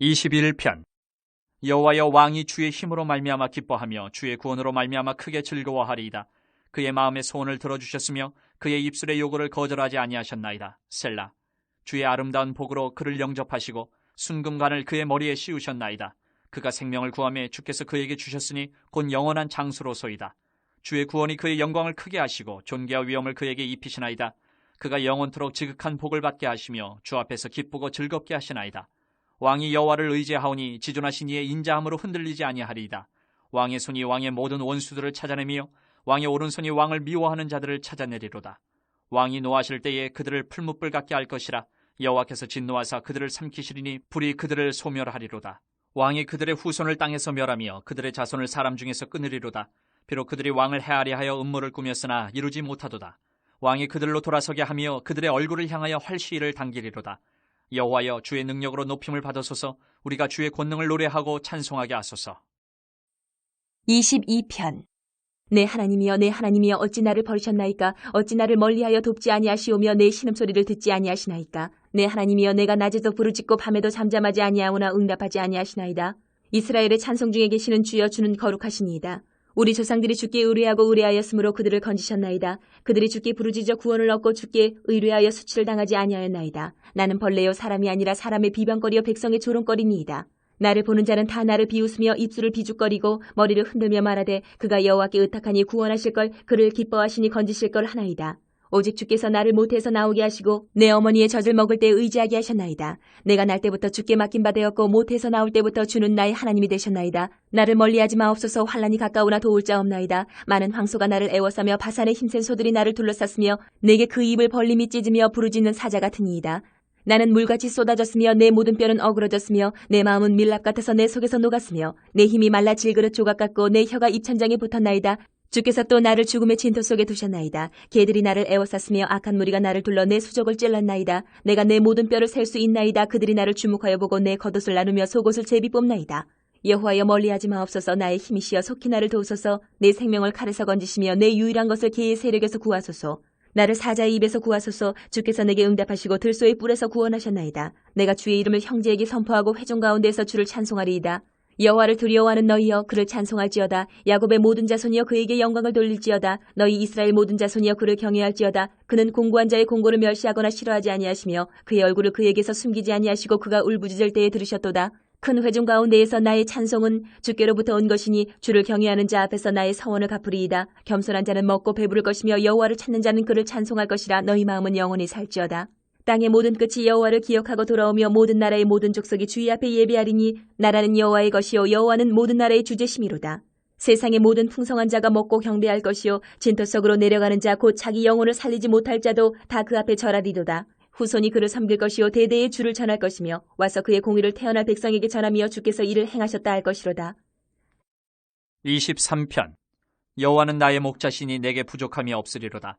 21편 여호와여 왕이 주의 힘으로 말미암아 기뻐하며 주의 구원으로 말미암아 크게 즐거워하리이다. 그의 마음의 소원을 들어주셨으며 그의 입술의 요구를 거절하지 아니하셨나이다. 셀라 주의 아름다운 복으로 그를 영접하시고 순금관을 그의 머리에 씌우셨나이다. 그가 생명을 구함에 주께서 그에게 주셨으니 곧 영원한 장수로소이다. 주의 구원이 그의 영광을 크게 하시고 존귀와 위엄을 그에게 입히시나이다. 그가 영원토록 지극한 복을 받게 하시며 주 앞에서 기쁘고 즐겁게 하시나이다. 왕이 여호와를 의지하오니 지존하신 이의 인자함으로 흔들리지 아니하리이다. 왕의 손이 왕의 모든 원수들을 찾아내며 왕의 오른손이 왕을 미워하는 자들을 찾아내리로다. 왕이 노하실 때에 그들을 풀무불 같게 할 것이라 여호와께서 진노하사 그들을 삼키시리니 불이 그들을 소멸하리로다. 왕이 그들의 후손을 땅에서 멸하며 그들의 자손을 사람 중에서 끊으리로다. 비록 그들이 왕을 해하려 하여 음모를 꾸몄으나 이루지 못하도다. 왕이 그들로 돌아서게 하며 그들의 얼굴을 향하여 활시위를 당기리로다. 여호와여 주의 능력으로 높임을 받으소서. 우리가 주의 권능을 노래하고 찬송하게 하소서. 22편. 내 하나님이여 내 하나님이여 어찌 나를 버리셨나이까? 어찌 나를 멀리하여 돕지 아니하시오며 내 신음소리를 듣지 아니하시나이까? 내 하나님이여 내가 낮에도 부르짖고 밤에도 잠잠하지 아니하오나 응답하지 아니하시나이다. 이스라엘의 찬송 중에 계시는 주여 주는 거룩하시니이다 우리 조상들이 주께 의뢰하고 의뢰하였으므로 그들을 건지셨나이다. 그들이 주께 부르짖어 구원을 얻고 주께 의뢰하여 수치를 당하지 아니하였나이다. 나는 벌레요 사람이 아니라 사람의 비방거리여 백성의 조롱거리니이다. 나를 보는 자는 다 나를 비웃으며 입술을 비죽거리고 머리를 흔들며 말하되 그가 여호와께 의탁하니 구원하실 걸 그를 기뻐하시니 건지실 걸 하나이다. 오직 주께서 나를 못해서 나오게 하시고 내 어머니의 젖을 먹을 때 의지하게 하셨나이다. 내가 날 때부터 주께 맡긴 바 되었고 못해서 나올 때부터 주는 나의 하나님이 되셨나이다. 나를 멀리하지 마옵소서 환란이 가까우나 도울 자 없나이다. 많은 황소가 나를 애워싸며 바산의 힘센 소들이 나를 둘러쌌으며 내게 그 입을 벌림이 찢으며 부르짖는 사자 같으니이다. 나는 물같이 쏟아졌으며 내 모든 뼈는 어그러졌으며 내 마음은 밀랍 같아서 내 속에서 녹았으며 내 힘이 말라 질그릇 조각 같고 내 혀가 입천장에 붙었나이다. 주께서 또 나를 죽음의 진토 속에 두셨나이다. 개들이 나를 애워쌌으며 악한 무리가 나를 둘러 내 수족을 찔렀나이다. 내가 내 모든 뼈를 셀 수 있나이다. 그들이 나를 주목하여 보고 내 겉옷을 나누며 속옷을 제비 뽑나이다. 여호와여 멀리하지 마옵소서 나의 힘이시여 속히 나를 도우소서 내 생명을 칼에서 건지시며 내 유일한 것을 개의 세력에서 구하소서 나를 사자의 입에서 구하소서 주께서 내게 응답하시고 들소의 뿔에서 구원하셨나이다. 내가 주의 이름을 형제에게 선포하고 회중 가운데서 주를 찬송하리이다. 여호와를 두려워하는 너희여 그를 찬송할지어다. 야곱의 모든 자손이여 그에게 영광을 돌릴지어다. 너희 이스라엘 모든 자손이여 그를 경외할지어다. 그는 공고한 자의 공고를 멸시하거나 싫어하지 아니하시며 그의 얼굴을 그에게서 숨기지 아니하시고 그가 울부짖을 때에 들으셨도다. 큰 회중 가운데에서 나의 찬송은 주께로부터 온 것이니 주를 경외하는 자 앞에서 나의 서원을 갚으리이다. 겸손한 자는 먹고 배부를 것이며 여호와를 찾는 자는 그를 찬송할 것이라. 너희 마음은 영원히 살지어다 땅의 모든 끝이 여호와를 기억하고 돌아오며 모든 나라의 모든 족속이 주의 앞에 예배하리니 나라는 여호와의 것이요 여호와는 모든 나라의 주제심이로다. 세상의 모든 풍성한 자가 먹고 경배할 것이요 진토 속으로 내려가는 자 곧 자기 영혼을 살리지 못할 자도 다 그 앞에 절하리도다. 후손이 그를 섬길 것이요 대대의 주를 전할 것이며 와서 그의 공의를 태어날 백성에게 전하며 주께서 이를 행하셨다 할 것이로다. 23편 여호와는 나의 목자시니 내게 부족함이 없으리로다.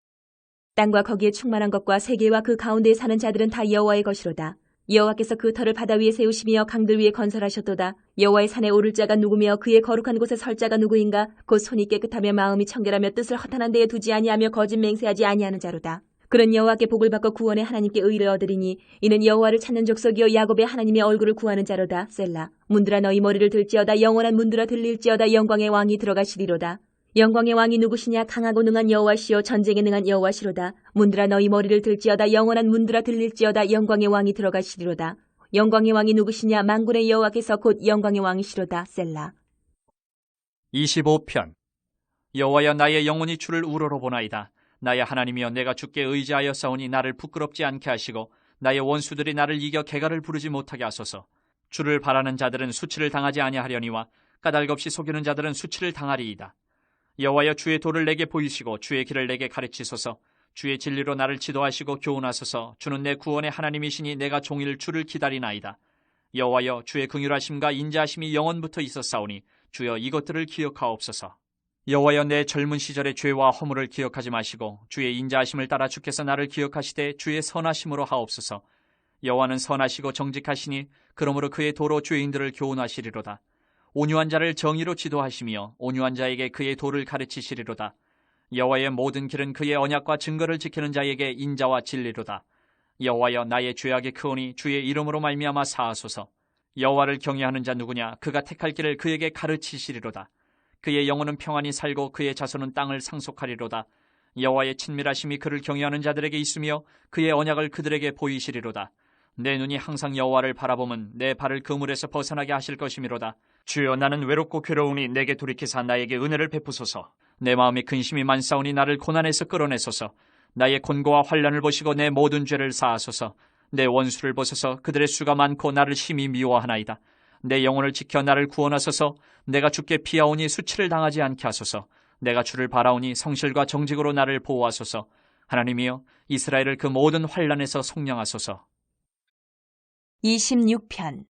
땅과 거기에 충만한 것과 세계와 그 가운데에 사는 자들은 다 여호와의 것이로다. 여호와께서 그 터를 바다 위에 세우시며 강들 위에 건설하셨도다. 여호와의 산에 오를 자가 누구며 그의 거룩한 곳에 설 자가 누구인가? 곧 손이 깨끗하며 마음이 청결하며 뜻을 허탄한 데에 두지 아니하며 거짓 맹세하지 아니하는 자로다. 그런 여호와께 복을 받고 구원의 하나님께 의를 얻으리니 이는 여호와를 찾는 족속이요 야곱의 하나님의 얼굴을 구하는 자로다. 셀라 문드라 너희 머리를 들지어다 영원한 문드라 들릴지어다 영광의 왕이 들어가시리로다. 영광의 왕이 누구시냐? 강하고 능한 여호와시요 전쟁에 능한 여호와시로다. 문드라 너희 머리를 들지어다. 영원한 문드라 들릴지어다. 영광의 왕이 들어가시리로다. 영광의 왕이 누구시냐? 만군의 여호와께서 곧 영광의 왕이시로다. 셀라. 25편. 여호와여 나의 영혼이 주를 우러러 보나이다. 나의 하나님이여 내가 주께 의지하여 싸우니 나를 부끄럽지 않게 하시고 나의 원수들이 나를 이겨 개가를 부르지 못하게 하소서. 주를 바라는 자들은 수치를 당하지 아니하려니와 까닭없이 속이는 자들은 수치를 당하리이다. 여호와여 주의 도를 내게 보이시고 주의 길을 내게 가르치소서. 주의 진리로 나를 지도하시고 교훈하소서. 주는 내 구원의 하나님이시니 내가 종일 주를 기다리나이다. 여호와여 주의 긍휼하심과 인자하심이 영원부터 있었사오니 주여 이것들을 기억하옵소서. 여호와여 내 젊은 시절의 죄와 허물을 기억하지 마시고 주의 인자하심을 따라 주께서 나를 기억하시되 주의 선하심으로 하옵소서. 여호와는 선하시고 정직하시니 그러므로 그의 도로 죄인들을 교훈하시리로다. 온유한 자를 정의로 지도하시며 온유한 자에게 그의 도를 가르치시리로다. 여호와의 모든 길은 그의 언약과 증거를 지키는 자에게 인자와 진리로다. 여호와여 나의 죄악이 크오니 주의 이름으로 말미암아 사하소서. 여호와를 경외하는 자 누구냐 그가 택할 길을 그에게 가르치시리로다. 그의 영혼은 평안히 살고 그의 자손은 땅을 상속하리로다. 여호와의 친밀하심이 그를 경외하는 자들에게 있으며 그의 언약을 그들에게 보이시리로다. 내 눈이 항상 여호와를 바라보면 내 발을 그물에서 벗어나게 하실 것이미로다. 주여 나는 외롭고 괴로우니 내게 돌이키사 나에게 은혜를 베푸소서. 내 마음이 근심이 많사오니 나를 고난에서 끌어내소서. 나의 곤고와 환란을 보시고 내 모든 죄를 사하소서. 내 원수를 보소서 그들의 수가 많고 나를 심히 미워하나이다. 내 영혼을 지켜 나를 구원하소서. 내가 주께 피하오니 수치를 당하지 않게 하소서. 내가 주를 바라오니 성실과 정직으로 나를 보호하소서. 하나님이여 이스라엘을 그 모든 환란에서 속량하소서. 26편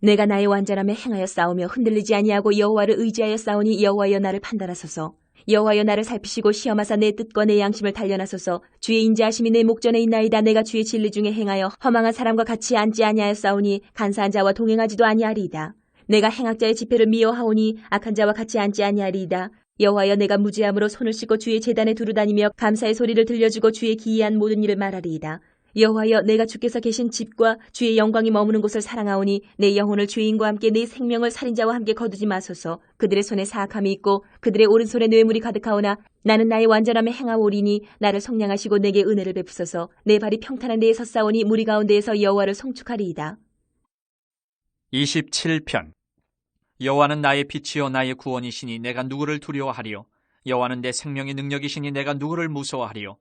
내가 나의 완전함에 행하여 싸우며 흔들리지 아니하고 여호와를 의지하여 싸우니 여호와여 나를 판단하소서. 여호와여 나를 살피시고 시험하사 내 뜻과 내 양심을 단련하소서. 주의 인자하심이 내 목전에 있나이다. 내가 주의 진리 중에 행하여 허망한 사람과 같이 앉지 아니하여 싸우니 간사한 자와 동행하지도 아니하리이다. 내가 행악자의 집회를 미워하오니 악한 자와 같이 앉지 아니하리이다. 여호와여 내가 무죄함으로 손을 씻고 주의 재단에 두루 다니며 감사의 소리를 들려주고 주의 기이한 모든 일을 말하리이다. 여호와여 내가 주께서 계신 집과 주의 영광이 머무는 곳을 사랑하오니 내 영혼을 죄인과 함께 내 생명을 살인자와 함께 거두지 마소서. 그들의 손에 사악함이 있고 그들의 오른손에 뇌물이 가득하오나 나는 나의 완전함에 행하오리니 나를 성량하시고 내게 은혜를 베푸소서. 내 발이 평탄한 데에 섰사오니 무리 가운데에서 여호와를 송축하리이다. 27편. 여호와는 나의 빛이요 나의 구원이시니 내가 누구를 두려워하리요? 여호와는 내 생명의 능력이시니 내가 누구를 무서워하리요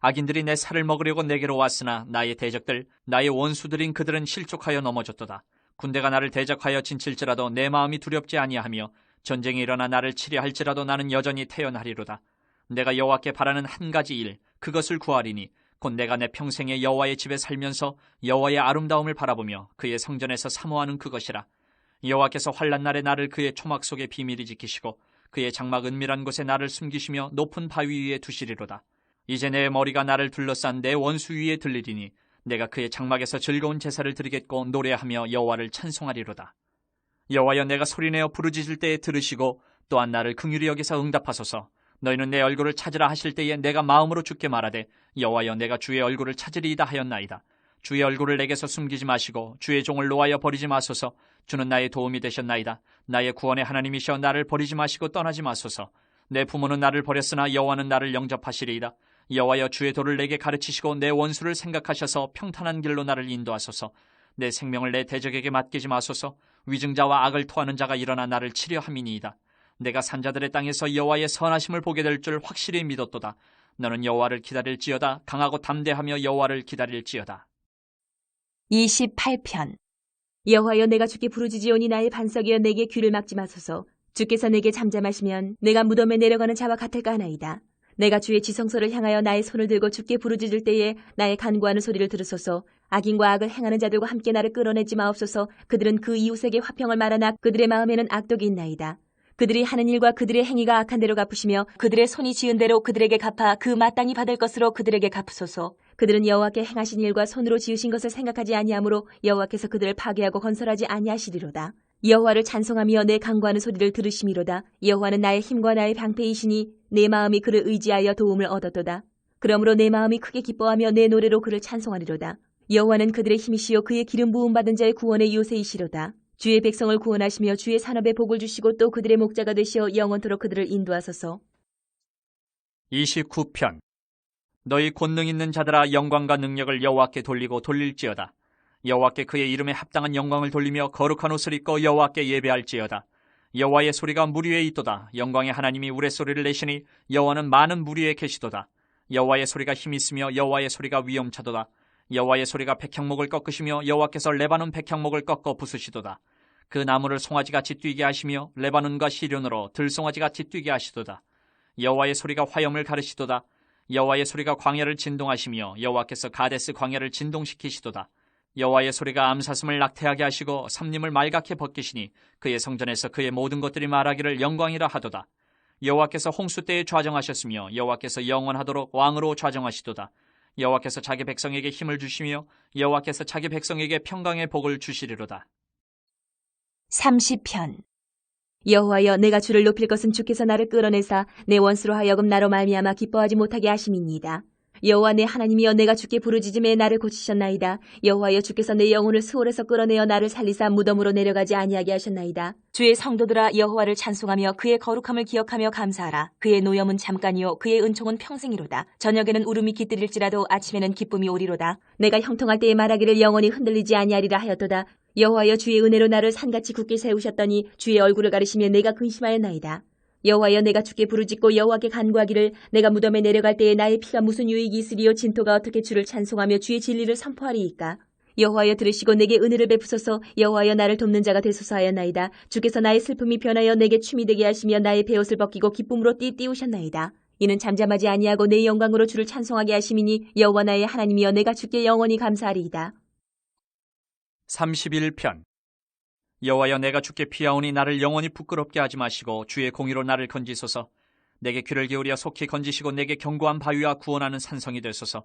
악인들이 내 살을 먹으려고 내게로 왔으나 나의 대적들 나의 원수들인 그들은 실족하여 넘어졌도다. 군대가 나를 대적하여 진칠지라도 내 마음이 두렵지 아니하며 전쟁이 일어나 나를 치려 할지라도 나는 여전히 태어나리로다. 내가 여호와께 바라는 한 가지 일 그것을 구하리니 곧 내가 내 평생에 여호와의 집에 살면서 여호와의 아름다움을 바라보며 그의 성전에서 사모하는 그것이라. 여호와께서 환란 날에 나를 그의 초막 속에 비밀히 지키시고 그의 장막 은밀한 곳에 나를 숨기시며 높은 바위 위에 두시리로다 이제 내 머리가 나를 둘러싼 내 원수 위에 들리리니 내가 그의 장막에서 즐거운 제사를 드리겠고 노래하며 여호와를 찬송하리로다. 여호와여 내가 소리내어 부르짖을 때에 들으시고 또한 나를 긍휼히 여기서 응답하소서. 너희는 내 얼굴을 찾으라 하실 때에 내가 마음으로 죽게 말하되 여호와여 내가 주의 얼굴을 찾으리이다 하였나이다. 주의 얼굴을 내게서 숨기지 마시고 주의 종을 놓아여 버리지 마소서. 주는 나의 도움이 되셨나이다. 나의 구원의 하나님이셔 나를 버리지 마시고 떠나지 마소서. 내 부모는 나를 버렸으나 여호와는 나를 영접하시리이다. 여호와여 주의 도를 내게 가르치시고 내 원수를 생각하셔서 평탄한 길로 나를 인도하소서. 내 생명을 내 대적에게 맡기지 마소서. 위증자와 악을 토하는 자가 일어나 나를 치려 함이니이다. 내가 산자들의 땅에서 여호와의 선하심을 보게 될 줄 확실히 믿었도다. 너는 여호와를 기다릴지어다. 강하고 담대하며 여호와를 기다릴지어다. 28편 여호와여 내가 주께 부르짖으오니 나의 반석이여 내게 귀를 막지 마소서 주께서 내게 잠잠하시면 내가 무덤에 내려가는 자와 같을까 하나이다. 내가 주의 지성소를 향하여 나의 손을 들고 주께 부르짖을 때에 나의 간구하는 소리를 들으소서. 악인과 악을 행하는 자들과 함께 나를 끌어내지 마옵소서. 그들은 그 이웃에게 화평을 말하나 그들의 마음에는 악독이 있나이다. 그들이 하는 일과 그들의 행위가 악한 대로 갚으시며 그들의 손이 지은 대로 그들에게 갚아 그 마땅히 받을 것으로 그들에게 갚으소서. 그들은 여호와께 행하신 일과 손으로 지으신 것을 생각하지 아니하므로 여호와께서 그들을 파괴하고 건설하지 아니하시리로다. 여호와를 찬송하며 내 강구하는 소리를 들으심이로다. 여호와는 나의 힘과 나의 방패이시니 내 마음이 그를 의지하여 도움을 얻었도다. 그러므로 내 마음이 크게 기뻐하며 내 노래로 그를 찬송하리로다. 여호와는 그들의 힘이시요 그의 기름 부음 받은 자의 구원의 요새이시로다. 주의 백성을 구원하시며 주의 산업에 복을 주시고 또 그들의 목자가 되시어 영원토록 그들을 인도하소서. 29편 너희 권능 있는 자들아 영광과 능력을 여호와께 돌리고 돌릴지어다. 여호와께 그의 이름에 합당한 영광을 돌리며 거룩한 옷을 입고 여호와께 예배할지어다. 여호와의 소리가 물 위에 있도다. 영광의 하나님이 우레 소리를 내시니 여호와는 많은 물 위에 계시도다. 여호와의 소리가 힘 있으며 여호와의 소리가 위엄차도다. 여호와의 소리가 백향목을 꺾으시며 여호와께서 레바논 백향목을 꺾어 부수시도다. 그 나무를 송아지같이 뛰게 하시며 레바논과 시련으로 들송아지같이 뛰게 하시도다. 여호와의 소리가 화염을 가르시도다. 여호와의 소리가 광야를 진동하시며 여호와께서 가데스 광야를 진동시키시도다. 여호와의 소리가 암사슴을 낙태하게 하시고 삼림을 말갛게 벗기시니 그의 성전에서 그의 모든 것들이 말하기를 영광이라 하도다. 여호와께서 홍수 때에 좌정하셨으며 여호와께서 영원하도록 왕으로 좌정하시도다. 여호와께서 자기 백성에게 힘을 주시며 여호와께서 자기 백성에게 평강의 복을 주시리로다. 30편 여호와여 내가 주를 높일 것은 주께서 나를 끌어내사 내 원수로 하여금 나로 말미암아 기뻐하지 못하게 하심이니이다. 여호와 내 하나님이여 내가 주께 부르짖음에 나를 고치셨나이다. 여호와여 주께서 내 영혼을 수월에서 끌어내어 나를 살리사 무덤으로 내려가지 아니하게 하셨나이다. 주의 성도들아 여호와를 찬송하며 그의 거룩함을 기억하며 감사하라. 그의 노염은 잠깐이요 그의 은총은 평생이로다. 저녁에는 울음이 깃들일지라도 아침에는 기쁨이 오리로다. 내가 형통할 때에 말하기를 영원히 흔들리지 아니하리라 하였도다. 여호와여 주의 은혜로 나를 산같이 굳게 세우셨더니 주의 얼굴을 가리시며 내가 근심하였나이다. 여호와여 내가 주께 부르짖고 여호와께 간구하기를 내가 무덤에 내려갈 때에 나의 피가 무슨 유익이 있으리요? 진토가 어떻게 주를 찬송하며 주의 진리를 선포하리이까? 여호와여 들으시고 내게 은혜를 베푸소서. 여호와여 나를 돕는 자가 되소서 하였나이다. 주께서 나의 슬픔이 변하여 내게 춤이 되게 하시며 나의 베옷을 벗기고 기쁨으로 띠 띠우셨나이다. 이는 잠잠하지 아니하고 내 영광으로 주를 찬송하게 하심이니 여호와 나의 하나님이여 내가 주께 영원히 감사하리이다. 31편 여호와여 내가 주께 피하오니 나를 영원히 부끄럽게 하지 마시고 주의 공의로 나를 건지소서. 내게 귀를 기울여 속히 건지시고 내게 견고한 바위와 구원하는 산성이 되소서.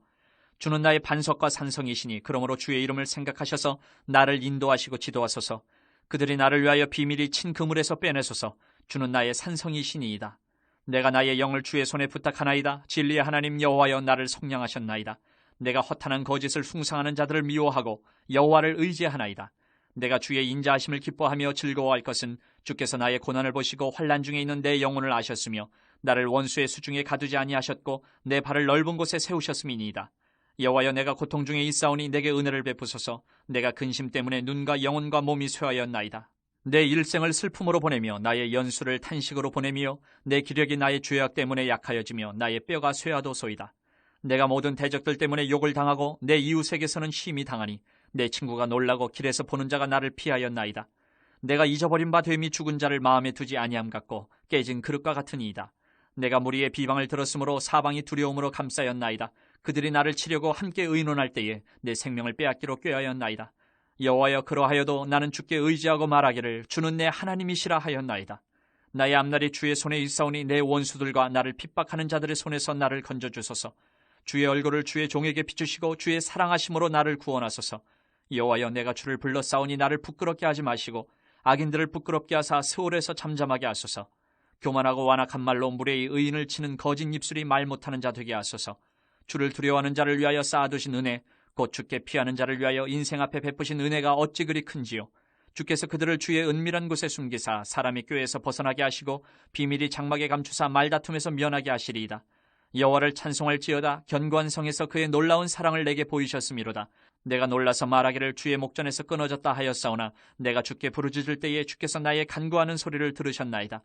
주는 나의 반석과 산성이시니 그러므로 주의 이름을 생각하셔서 나를 인도하시고 지도하소서. 그들이 나를 위하여 비밀이 친 그물에서 빼내소서. 주는 나의 산성이시니이다. 내가 나의 영을 주의 손에 부탁하나이다. 진리의 하나님 여호와여 나를 속량하셨나이다. 내가 허탄한 거짓을 숭상하는 자들을 미워하고 여호와를 의지하나이다 내가 주의 인자하심을 기뻐하며 즐거워할 것은 주께서 나의 고난을 보시고 환란 중에 있는 내 영혼을 아셨으며 나를 원수의 수중에 가두지 아니하셨고 내 발을 넓은 곳에 세우셨음이니이다. 여호와여 내가 고통 중에 있사오니 내게 은혜를 베푸소서 내가 근심 때문에 눈과 영혼과 몸이 쇠하였나이다. 내 일생을 슬픔으로 보내며 나의 연수를 탄식으로 보내며 내 기력이 나의 죄악 때문에 약하여지며 나의 뼈가 쇠하도소이다. 내가 모든 대적들 때문에 욕을 당하고 내 이웃에게서는 심히 당하니 내 친구가 놀라고 길에서 보는 자가 나를 피하였나이다. 내가 잊어버린 바 됨이 죽은 자를 마음에 두지 아니함 같고 깨진 그릇과 같으니이다. 내가 무리의 비방을 들었으므로 사방이 두려움으로 감싸였나이다. 그들이 나를 치려고 함께 의논할 때에 내 생명을 빼앗기로 꾀하였나이다. 여호와여 그러하여도 나는 주께 의지하고 말하기를 주는 내 하나님이시라 하였나이다. 나의 앞날이 주의 손에 있사오니 내 원수들과 나를 핍박하는 자들의 손에서 나를 건져 주소서. 주의 얼굴을 주의 종에게 비추시고 주의 사랑하심으로 나를 구원하소서. 여호와여 내가 주를 불러 싸우니 나를 부끄럽게 하지 마시고 악인들을 부끄럽게 하사 스올에서 잠잠하게 하소서. 교만하고 완악한 말로 무례히 의인을 치는 거짓 입술이 말 못하는 자 되게 하소서. 주를 두려워하는 자를 위하여 쌓아두신 은혜, 곧 주께 피하는 자를 위하여 인생 앞에 베푸신 은혜가 어찌 그리 큰지요. 주께서 그들을 주의 은밀한 곳에 숨기사 사람이 꾀에서 벗어나게 하시고 비밀이 장막에 감추사 말다툼에서 면하게 하시리이다. 여호와를 찬송할지어다 견고한 성에서 그의 놀라운 사랑을 내게 보이셨음이로다. 내가 놀라서 말하기를 주의 목전에서 끊어졌다 하였사오나 내가 주께 부르짖을 때에 주께서 나의 간구하는 소리를 들으셨나이다.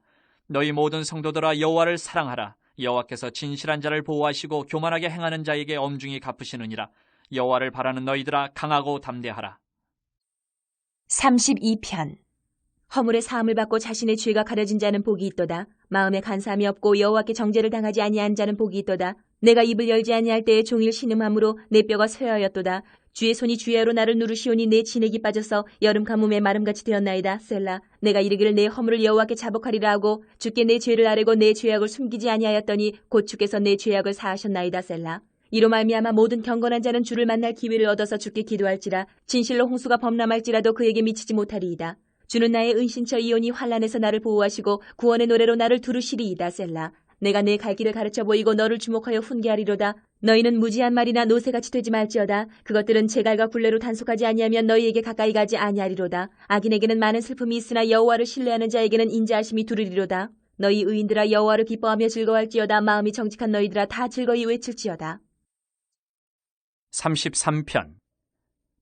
너희 모든 성도들아 여호와를 사랑하라. 여호와께서 진실한 자를 보호하시고 교만하게 행하는 자에게 엄중히 갚으시느니라. 여호와를 바라는 너희들아 강하고 담대하라. 32편 허물의 사함을 받고 자신의 죄가 가려진 자는 복이 있도다. 마음에 간사함이 없고 여호와께 정죄를 당하지 아니한 자는 복이 있도다. 내가 입을 열지 아니할 때에 종일 신음함으로 내 뼈가 쇠하였도다. 주의 손이 주야로 나를 누르시오니 내 진액이 빠져서 여름 가뭄에 마름같이 되었나이다. 셀라. 내가 이르기를 내 허물을 여호와께 자복하리라 하고 주께 내 죄를 아뢰고 내 죄악을 숨기지 아니하였더니 곧 주께서 내 죄악을 사하셨나이다. 셀라. 이로 말미암아 모든 경건한 자는 주를 만날 기회를 얻어서 주께 기도할지라 진실로 홍수가 범람할지라도 그에게 미치지 못하리이다. 주는 나의 은신처 이온이 환란에서 나를 보호하시고 구원의 노래로 나를 두루시리이다. 셀라. 내가 내 갈 길을 가르쳐 보이고 너를 주목하여 훈계하리로다. 너희는 무지한 말이나 노새같이 되지 말지어다. 그것들은 제갈과 굴레로 단속하지 아니하면 너희에게 가까이 가지 아니하리로다. 악인에게는 많은 슬픔이 있으나 여호와를 신뢰하는 자에게는 인자하심이 두르리로다. 너희 의인들아 여호와를 기뻐하며 즐거워할지어다. 마음이 정직한 너희들아 다 즐거이 외칠지어다. 33편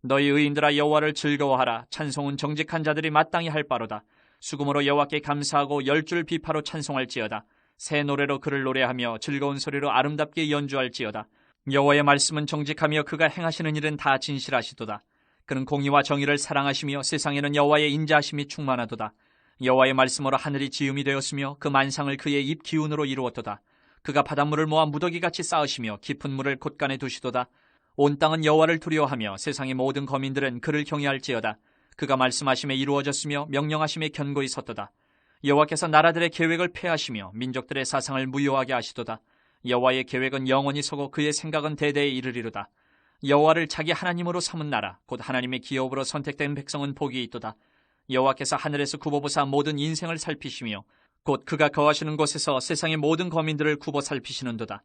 너희 의인들아 여호와를 즐거워하라 찬송은 정직한 자들이 마땅히 할 바로다 수금으로 여호와께 감사하고 열 줄 비파로 찬송할지어다 새 노래로 그를 노래하며 즐거운 소리로 아름답게 연주할지어다. 여호와의 말씀은 정직하며 그가 행하시는 일은 다 진실하시도다. 그는 공의와 정의를 사랑하시며 세상에는 여호와의 인자하심이 충만하도다. 여호와의 말씀으로 하늘이 지음이 되었으며 그 만상을 그의 입 기운으로 이루었도다. 그가 바닷물을 모아 무더기같이 쌓으시며 깊은 물을 곳간에 두시도다. 온 땅은 여호와를 두려워하며 세상의 모든 거민들은 그를 경외할지어다. 그가 말씀하심에 이루어졌으며 명령하심에 견고히 섰도다. 여호와께서 나라들의 계획을 폐하시며 민족들의 사상을 무효하게 하시도다. 여호와의 계획은 영원히 서고 그의 생각은 대대에 이르리로다. 여호와를 자기 하나님으로 삼은 나라 곧 하나님의 기업으로 선택된 백성은 복이 있도다. 여호와께서 하늘에서 굽어보사 모든 인생을 살피시며 곧 그가 거하시는 곳에서 세상의 모든 거민들을 굽어 살피시는도다.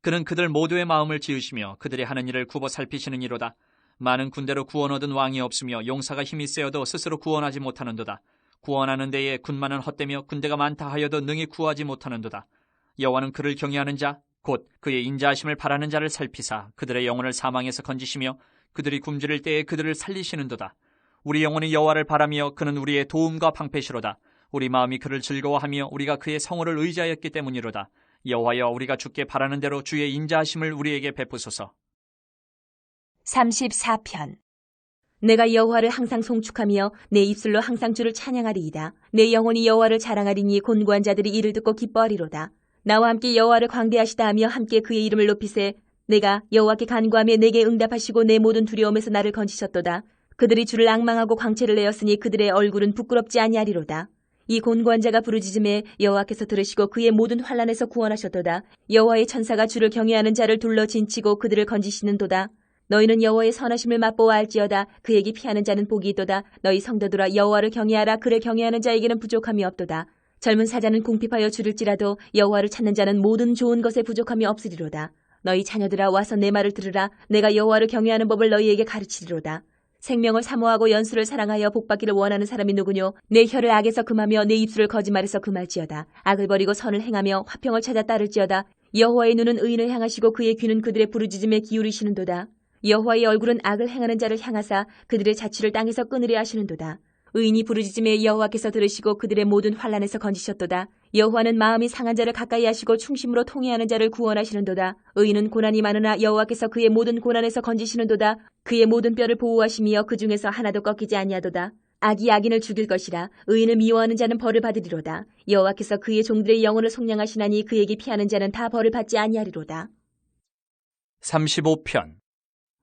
그는 그들 모두의 마음을 지으시며 그들의 하는 일을 굽어 살피시는 이로다. 많은 군대로 구원 얻은 왕이 없으며 용사가 힘이 세어도 스스로 구원하지 못하는도다. 구원하는 데에 군만은 헛되며 군대가 많다 하여도 능히 구하지 못하는도다. 여호와는 그를 경외하는 자, 곧 그의 인자하심을 바라는 자를 살피사 그들의 영혼을 사망에서 건지시며 그들이 굶주릴 때에 그들을 살리시는도다. 우리 영혼이 여호와를 바라며 그는 우리의 도움과 방패시로다. 우리 마음이 그를 즐거워하며 우리가 그의 성호를 의지하였기 때문이로다. 여호와여 우리가 주께 바라는 대로 주의 인자하심을 우리에게 베푸소서. 34편 내가 여호와를 항상 송축하며 내 입술로 항상 주를 찬양하리이다. 내 영혼이 여호와를 자랑하리니 곤고한 자들이 이를 듣고 기뻐하리로다. 나와 함께 여호와를 광대하시다 하며 함께 그의 이름을 높이세. 내가 여호와께 간구하며 내게 응답하시고 내 모든 두려움에서 나를 건지셨도다. 그들이 주를 악망하고 광채를 내었으니 그들의 얼굴은 부끄럽지 아니하리로다. 이 곤고한 자가 부르짖음에 여호와께서 들으시고 그의 모든 환란에서 구원하셨도다. 여호와의 천사가 주를 경외하는 자를 둘러 진치고 그들을 건지시는도다. 너희는 여호와의 선하심을 맛보아 알지어다. 그에게 피하는 자는 복이 있도다. 너희 성도들아 여호와를 경외하라. 그를 경외하는 자에게는 부족함이 없도다. 젊은 사자는 궁핍하여 줄을지라도 여호와를 찾는 자는 모든 좋은 것에 부족함이 없으리로다. 너희 자녀들아 와서 내 말을 들으라. 내가 여호와를 경외하는 법을 너희에게 가르치리로다. 생명을 사모하고 연수를 사랑하여 복받기를 원하는 사람이 누구뇨? 내 혀를 악에서 금하며 내 입술을 거짓말에서 금할지어다. 악을 버리고 선을 행하며 화평을 찾아 따를지어다. 여호와의 눈은 의인을 향하시고 그의 귀는 그들의 부르짖음에 기울이시는도다. 여호와의 얼굴은 악을 행하는 자를 향하사 그들의 자취를 땅에서 끊으려 하시는도다. 의인이 부르짖음에 여호와께서 들으시고 그들의 모든 환란에서 건지셨도다. 여호와는 마음이 상한 자를 가까이 하시고 충심으로 통회하는 자를 구원하시는도다. 의인은 고난이 많으나 여호와께서 그의 모든 고난에서 건지시는도다. 그의 모든 뼈를 보호하시며 그 중에서 하나도 꺾이지 아니하도다. 악이 악인을 죽일 것이라 의인을 미워하는 자는 벌을 받으리로다. 여호와께서 그의 종들의 영혼을 속량하시나니 그에게 피하는 자는 다 벌을 받지 아니하리로다. 35편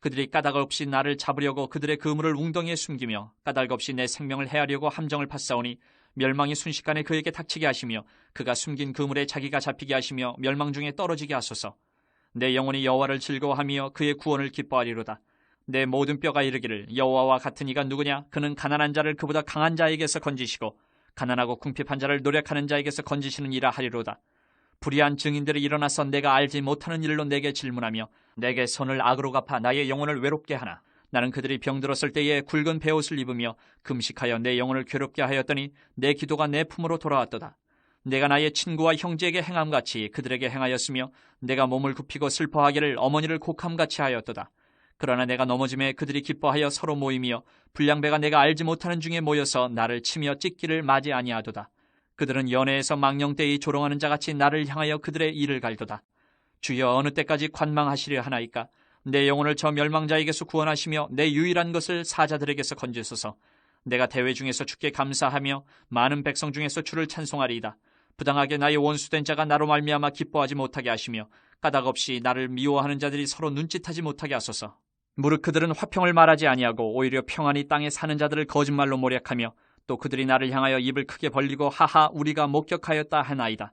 그들이 까닭 없이 나를 잡으려고 그들의 그물을 웅덩이에 숨기며 까닭 없이 내 생명을 해하려고 함정을 팠사오니 멸망이 순식간에 그에게 닥치게 하시며 그가 숨긴 그물에 자기가 잡히게 하시며 멸망 중에 떨어지게 하소서. 내 영혼이 여호와를 즐거워하며 그의 구원을 기뻐하리로다. 내 모든 뼈가 이르기를 여호와와 같은 이가 누구냐? 그는 가난한 자를 그보다 강한 자에게서 건지시고 가난하고 궁핍한 자를 노력하는 자에게서 건지시는 이라 하리로다. 불의한 증인들이 일어나서 내가 알지 못하는 일로 내게 질문하며 내게 선을 악으로 갚아 나의 영혼을 외롭게 하나 나는 그들이 병들었을 때에 굵은 베옷을 입으며 금식하여 내 영혼을 괴롭게 하였더니 내 기도가 내 품으로 돌아왔도다. 내가 나의 친구와 형제에게 행함같이 그들에게 행하였으며 내가 몸을 굽히고 슬퍼하기를 어머니를 곡함같이 하였도다. 그러나 내가 넘어짐에 그들이 기뻐하여 서로 모이며 불량배가 내가 알지 못하는 중에 모여서 나를 치며 찢기를 맞이 아니하도다. 그들은 연애에서 망령되이 조롱하는 자같이 나를 향하여 그들의 일을 갈도다. 주여 어느 때까지 관망하시려 하나이까? 내 영혼을 저 멸망자에게서 구원하시며 내 유일한 것을 사자들에게서 건지소서. 내가 대회 중에서 주께 감사하며 많은 백성 중에서 주를 찬송하리이다. 부당하게 나의 원수된 자가 나로 말미암아 기뻐하지 못하게 하시며 까닭 없이 나를 미워하는 자들이 서로 눈짓하지 못하게 하소서. 무릇 그들은 화평을 말하지 아니하고 오히려 평안히 땅에 사는 자들을 거짓말로 모략하며 또 그들이 나를 향하여 입을 크게 벌리고 하하 우리가 목격하였다 하나이다.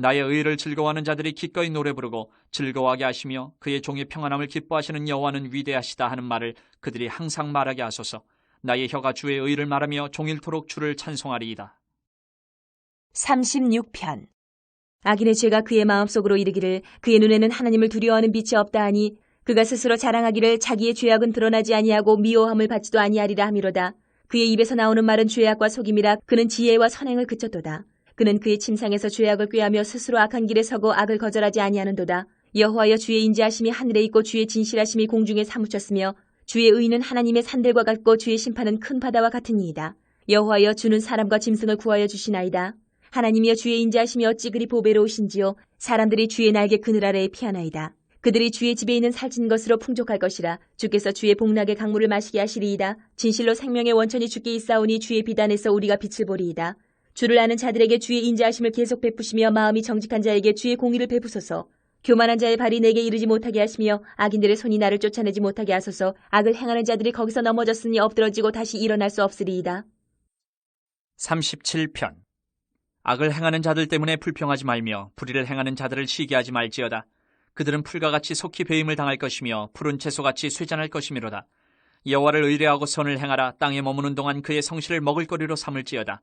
나의 의를 즐거워하는 자들이 기꺼이 노래 부르고 즐거워하게 하시며 그의 종의 평안함을 기뻐하시는 여호와는 위대하시다 하는 말을 그들이 항상 말하게 하소서. 나의 혀가 주의 의를 말하며 종일토록 주를 찬송하리이다. 36편 악인의 죄가 그의 마음속으로 이르기를 그의 눈에는 하나님을 두려워하는 빛이 없다 하니 그가 스스로 자랑하기를 자기의 죄악은 드러나지 아니하고 미워함을 받지도 아니하리라 하미로다. 그의 입에서 나오는 말은 죄악과 속임이라 그는 지혜와 선행을 그쳤도다. 그는 그의 침상에서 죄악을 꾀하며 스스로 악한 길에 서고 악을 거절하지 아니하는도다. 여호와여 주의 인자하심이 하늘에 있고 주의 진실하심이 공중에 사무쳤으며 주의 의는 하나님의 산들과 같고 주의 심판은 큰 바다와 같으니이다. 여호와여 주는 사람과 짐승을 구하여 주시나이다. 하나님이여 주의 인자하심이 어찌 그리 보배로우신지요 사람들이 주의 날개 그늘 아래에 피하나이다. 그들이 주의 집에 있는 살찐 것으로 풍족할 것이라 주께서 주의 복락의 강물을 마시게 하시리이다. 진실로 생명의 원천이 주께 있사오니 주의 비단에서 우리가 빛을 보리이다. 주를 아는 자들에게 주의 인자하심을 계속 베푸시며 마음이 정직한 자에게 주의 공의를 베푸소서. 교만한 자의 발이 내게 이르지 못하게 하시며 악인들의 손이 나를 쫓아내지 못하게 하소서. 악을 행하는 자들이 거기서 넘어졌으니 엎드러지고 다시 일어날 수 없으리이다. 37편 악을 행하는 자들 때문에 불평하지 말며 불의를 행하는 자들을 시기하지 말지어다. 그들은 풀과 같이 속히 배임을 당할 것이며 푸른 채소같이 쇠잔할 것이미로다. 여호와를 의뢰하고 선을 행하라 땅에 머무는 동안 그의 성실을 먹을 거리로 삼을지어다.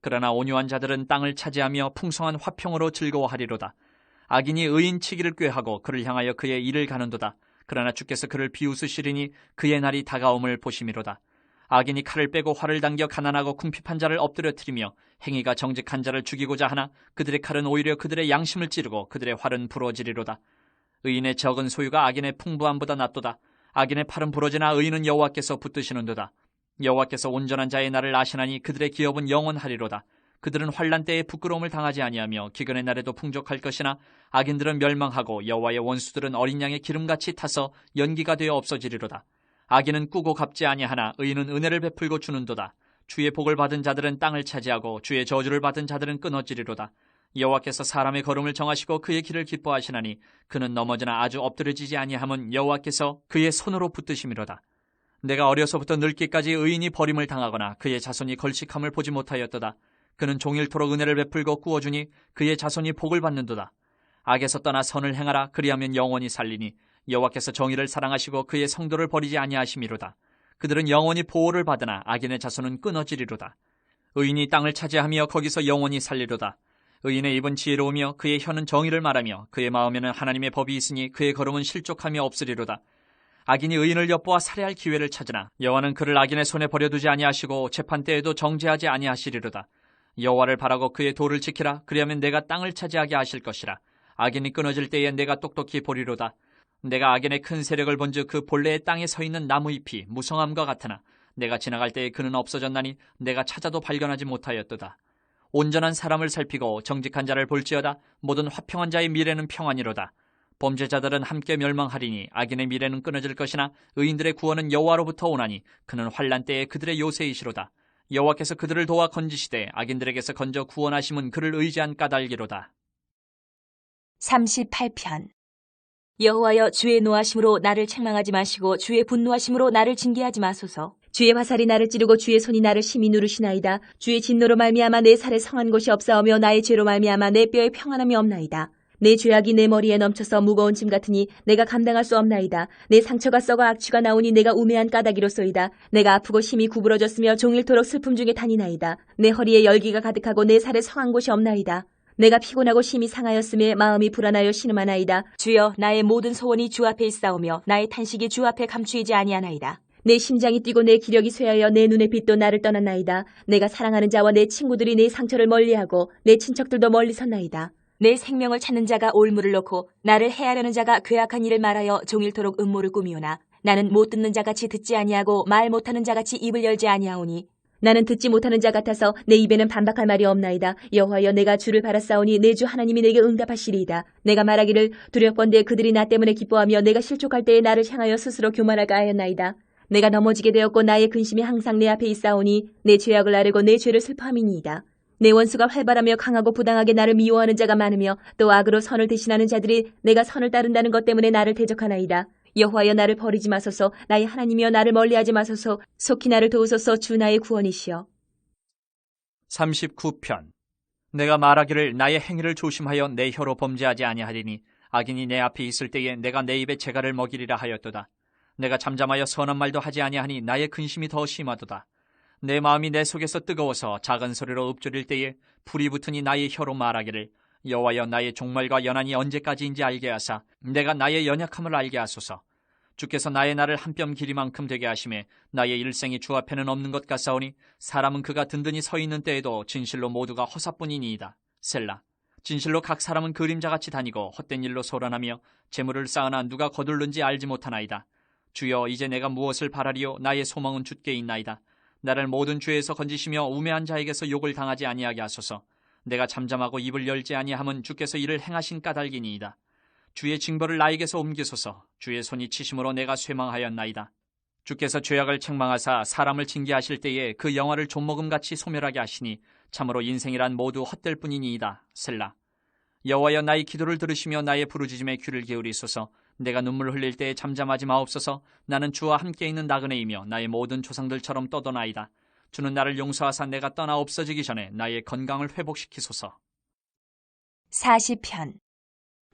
그러나 온유한 자들은 땅을 차지하며 풍성한 화평으로 즐거워하리로다. 악인이 의인 치기를 꾀하고 그를 향하여 그의 일을 가는도다. 그러나 주께서 그를 비웃으시리니 그의 날이 다가옴을 보심이로다. 악인이 칼을 빼고 활을 당겨 가난하고 궁핍한 자를 엎드려뜨리며 행위가 정직한 자를 죽이고자 하나 그들의 칼은 오히려 그들의 양심을 찌르고 그들의 활은 부러지리로다. 의인의 적은 소유가 악인의 풍부함보다 낫도다. 악인의 팔은 부러지나 의인은 여호와께서 붙드시는도다. 여호와께서 온전한 자의 날을 아시나니 그들의 기업은 영원하리로다. 그들은 환란 때에 부끄러움을 당하지 아니하며 기근의 날에도 풍족할 것이나 악인들은 멸망하고 여호와의 원수들은 어린 양의 기름같이 타서 연기가 되어 없어지리로다. 악인은 꾸고 갚지 아니하나 의인은 은혜를 베풀고 주는도다. 주의 복을 받은 자들은 땅을 차지하고 주의 저주를 받은 자들은 끊어지리로다. 여호와께서 사람의 걸음을 정하시고 그의 길을 기뻐하시나니 그는 넘어지나 아주 엎드려지지 아니함은 여호와께서 그의 손으로 붙드심이로다. 내가 어려서부터 늙기까지 의인이 버림을 당하거나 그의 자손이 걸식함을 보지 못하였도다. 그는 종일토록 은혜를 베풀고 꾸어주니 그의 자손이 복을 받는도다. 악에서 떠나 선을 행하라 그리하면 영원히 살리니 여호와께서 정의를 사랑하시고 그의 성도를 버리지 아니하심이로다. 그들은 영원히 보호를 받으나 악인의 자손은 끊어지리로다. 의인이 땅을 차지하며 거기서 영원히 살리로다. 의인의 입은 지혜로우며 그의 혀는 정의를 말하며 그의 마음에는 하나님의 법이 있으니 그의 걸음은 실족하며 없으리로다. 악인이 의인을 엿보아 살해할 기회를 찾으나 여호와는 그를 악인의 손에 버려두지 아니하시고 재판 때에도 정죄하지 아니하시리로다. 여호와를 바라고 그의 도를 지키라. 그리하면 내가 땅을 차지하게 하실 것이라. 악인이 끊어질 때에 내가 똑똑히 보리로다. 내가 악인의 큰 세력을 본즉 그 본래의 땅에 서 있는 나무 잎이 무성함과 같으나 내가 지나갈 때에 그는 없어졌나니 내가 찾아도 발견하지 못하였도다. 온전한 사람을 살피고 정직한 자를 볼지어다 모든 화평한 자의 미래는 평안이로다. 범죄자들은 함께 멸망하리니 악인의 미래는 끊어질 것이나 의인들의 구원은 여호와로부터 오나니 그는 환란 때에 그들의 요새이시로다. 여호와께서 그들을 도와 건지시되 악인들에게서 건져 구원하심은 그를 의지한 까닭이로다. 38편 여호와여 주의 노하심으로 나를 책망하지 마시고 주의 분노하심으로 나를 징계하지 마소서. 주의 화살이 나를 찌르고 주의 손이 나를 심히 누르시나이다. 주의 진노로 말미암아 내 살에 성한 곳이 없사오며 나의 죄로 말미암아 내 뼈에 평안함이 없나이다. 내 죄악이 내 머리에 넘쳐서 무거운 짐 같으니 내가 감당할 수 없나이다. 내 상처가 썩어 악취가 나오니 내가 우매한 까닭이로소이다. 내가 아프고 힘이 구부러졌으며 종일토록 슬픔 중에 다니나이다. 내 허리에 열기가 가득하고 내 살에 성한 곳이 없나이다. 내가 피곤하고 심히 상하였음에 마음이 불안하여 신음하나이다. 주여 나의 모든 소원이 주 앞에 있사오며 나의 탄식이 주 앞에 감추이지 아니하나이다. 내 심장이 뛰고 내 기력이 쇠하여 내 눈의 빛도 나를 떠났나이다. 내가 사랑하는 자와 내 친구들이 내 상처를 멀리하고 내 친척들도 멀리 섰나이다. 내 생명을 찾는 자가 올무를 놓고 나를 해하려는 자가 괴악한 일을 말하여 종일토록 음모를 꾸미오나 나는 못 듣는 자같이 듣지 아니하고 말 못하는 자같이 입을 열지 아니하오니 나는 듣지 못하는 자 같아서 내 입에는 반박할 말이 없나이다. 여호와여 내가 주를 바라싸오니 내 주 하나님이 내게 응답하시리이다. 내가 말하기를 두렵건대 그들이 나 때문에 기뻐하며 내가 실족할 때에 나를 향하여 스스로 교만할까 하였나이다. 내가 넘어지게 되었고 나의 근심이 항상 내 앞에 있사오니 내 죄악을 아뢰고 내 죄를 슬퍼함이니이다. 내 원수가 활발하며 강하고 부당하게 나를 미워하는 자가 많으며 또 악으로 선을 대신하는 자들이 내가 선을 따른다는 것 때문에 나를 대적하나이다. 여호와여 나를 버리지 마소서 나의 하나님이여 나를 멀리하지 마소서 속히 나를 도우소서 주 나의 구원이시여 39편 내가 말하기를 나의 행위를 조심하여 내 혀로 범죄하지 아니하리니 악인이 내 앞에 있을 때에 내가 내 입에 재갈을 먹이리라 하였도다. 내가 잠잠하여 선한 말도 하지 아니하니 나의 근심이 더 심하도다. 내 마음이 내 속에서 뜨거워서 작은 소리로 읊조릴 때에 불이 붙으니 나의 혀로 말하기를 여호와여 나의 종말과 연한이 언제까지인지 알게 하사 내가 나의 연약함을 알게 하소서. 주께서 나의 날을 한뼘 길이만큼 되게 하심에 나의 일생이 주 앞에는 없는 것 같사오니 사람은 그가 든든히 서 있는 때에도 진실로 모두가 허사뿐이니이다. 셀라. 진실로 각 사람은 그림자같이 다니고 헛된 일로 소란하며 재물을 쌓으나 누가 거둘는지 알지 못하나이다. 주여 이제 내가 무엇을 바라리요 나의 소망은 주께 있나이다. 나를 모든 죄에서 건지시며 우매한 자에게서 욕을 당하지 아니하게 하소서. 내가 잠잠하고 입을 열지 아니함은 주께서 이를 행하신 까닭이니이다. 주의 징벌을 나에게서 옮기소서. 주의 손이 치심으로 내가 쇠망하였나이다. 주께서 죄악을 책망하사 사람을 징계하실 때에 그 영화를 좀먹음같이 소멸하게 하시니 참으로 인생이란 모두 헛될 뿐이니이다. 셀라. 여호와여 나의 기도를 들으시며 나의 부르짖음에 귀를 기울이소서. 내가 눈물 흘릴 때에 잠잠하지 마옵소서. 나는 주와 함께 있는 나그네이며 나의 모든 조상들처럼 떠도나이다. 주는 나를 용서하사 내가 떠나 없어지기 전에 나의 건강을 회복시키소서. 40편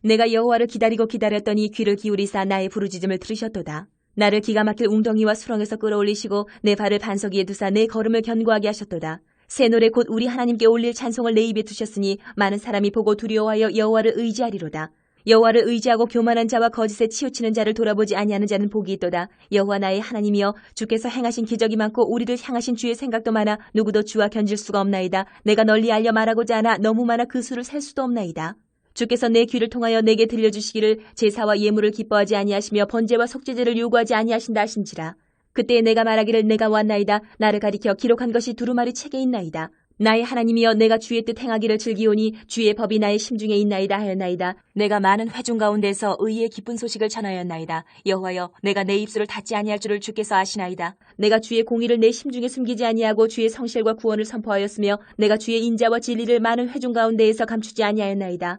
내가 여호와를 기다리고 기다렸더니 귀를 기울이사 나의 부르짖음을 들으셨도다. 나를 기가 막힐 웅덩이와 수렁에서 끌어올리시고 내 발을 반석 위에 두사 내 걸음을 견고하게 하셨도다. 새 노래 곧 우리 하나님께 올릴 찬송을 내 입에 두셨으니 많은 사람이 보고 두려워하여 여호와를 의지하리로다. 여호와를 의지하고 교만한 자와 거짓에 치우치는 자를 돌아보지 아니하는 자는 복이 있도다. 여호와 나의 하나님이여 주께서 행하신 기적이 많고 우리를 향하신 주의 생각도 많아 누구도 주와 견질 수가 없나이다. 내가 널리 알려 말하고자 하나 너무 많아 그 수를 셀 수도 없나이다. 주께서 내 귀를 통하여 내게 들려주시기를 제사와 예물을 기뻐하지 아니하시며 번제와 속죄제를 요구하지 아니하신다 하신지라. 그때 내가 말하기를 내가 왔나이다. 나를 가리켜 기록한 것이 두루마리 책에 있나이다. 나의 하나님이여 내가 주의 뜻 행하기를 즐기오니 주의 법이 나의 심중에 있나이다 하였나이다. 내가 많은 회중 가운데서 의의 기쁜 소식을 전하였나이다. 여호와여 내가 내 입술을 닫지 아니할 줄을 주께서 아시나이다. 내가 주의 공의를 내 심중에 숨기지 아니하고 주의 성실과 구원을 선포하였으며 내가 주의 인자와 진리를 많은 회중 가운데에서 감추지 아니하였나이다.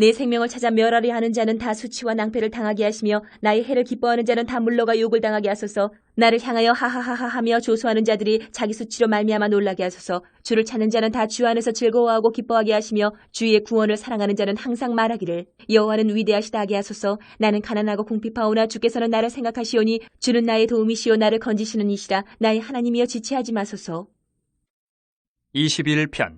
내 생명을 찾아 멸하리 하는 자는 다 수치와 낭패를 당하게 하시며 나의 해를 기뻐하는 자는 다 물러가 욕을 당하게 하소서. 나를 향하여 하하하하 하며 조소하는 자들이 자기 수치로 말미암아 놀라게 하소서. 주를 찾는 자는 다 주 안에서 즐거워하고 기뻐하게 하시며 주의 구원을 사랑하는 자는 항상 말하기를 여호와는 위대하시다 하게 하소서. 나는 가난하고 궁핍하오나 주께서는 나를 생각하시오니 주는 나의 도움이시오. 나를 건지시는 이시라. 나의 하나님이여 지체하지 마소서. 21편